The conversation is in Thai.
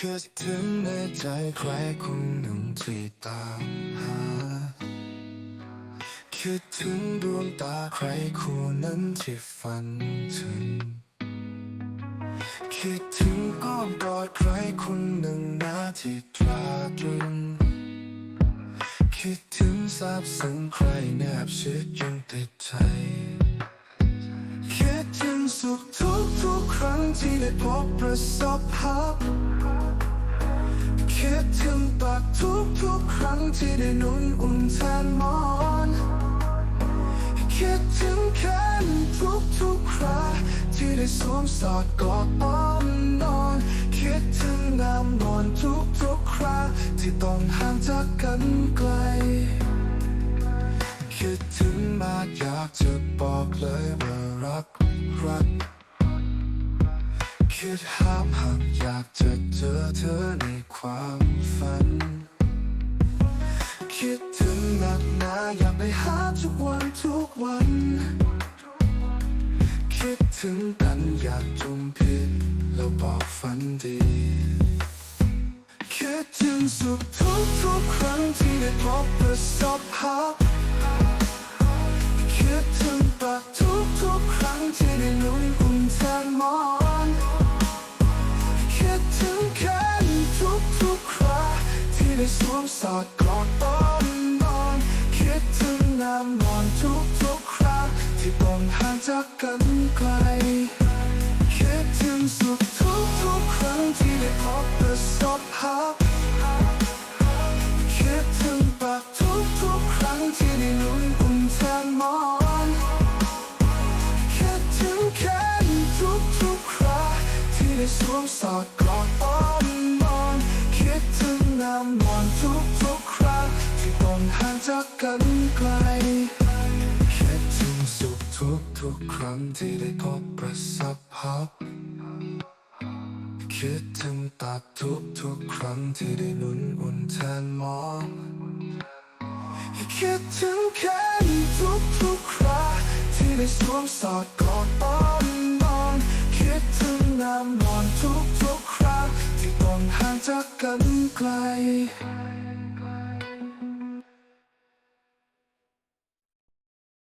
คิดถึงในใจใครคนหนึ่งที่ตามหา คิดถึงดวงตาใครคู่นั้นที่ฝันถึง คิดถึงอ้อมกอดใครคนหนึ่งนาที่ตราตรึง คิดถึงซาบซึ้งใครแนบชิดยังติดใจคิดถึงสุขทุกทุกครั้งที่ได้พบประสบพบ ที่ได้นุ่นอุ่นแทนมอน คิดถึงแค่ทุกทุกคราที่ได้สวมสอดกอดอ้อมนอน คิดถึงน้ำนอนทุกทุกคราที่ต้องห่างจากกันไกล คิดถึงมากอยากจะบอกเลยว่ารักรักคิดห้ามหักอยากจะเจอเธอในความฝัน คิดถึงหนักหนาอยากไปหาทุกวันทุกวัน คิดถึงกันอยากจุมพิษแล้วบอกฝันดี คิดถึงสุขทุกทุกครั้งที่ได้พบประสบพบคิดถึงปากทุกทุกครั้งที่ได้นุ่นอุ่นแทนมอนคิดถึงแค่ทุกทุกคราที่ได้สวมสอดกอด น้ำนอนทุกทุกคราที่ต้องห่างจากกันไกลคิดถึงสุขทุกทุกครั้งที่ได้พบประสบพบคิดถึงปากทุกทุกครั้งที่ได้นุ่นอุ่นแทนมอนคิดถึงแค่ทุกทุกคราที่ได้สวมสอดกอดอ้อมนอนคิดถึงน้ำนอนทุกทุกคราที่ต้องห่างจากกัน ทุกครั้งที่ได้พบประสบพบคิดถึงตับทุกทุกครั้งที่ได้นุ่นอุ่นแทนมอนคิดถึงแค่ทุกทุกคราที่ได้สวมสอดกอดอ้อมนอนคิดถึงน้ำนอนทุกทุกคราที่ต้องห่างจากกันไกล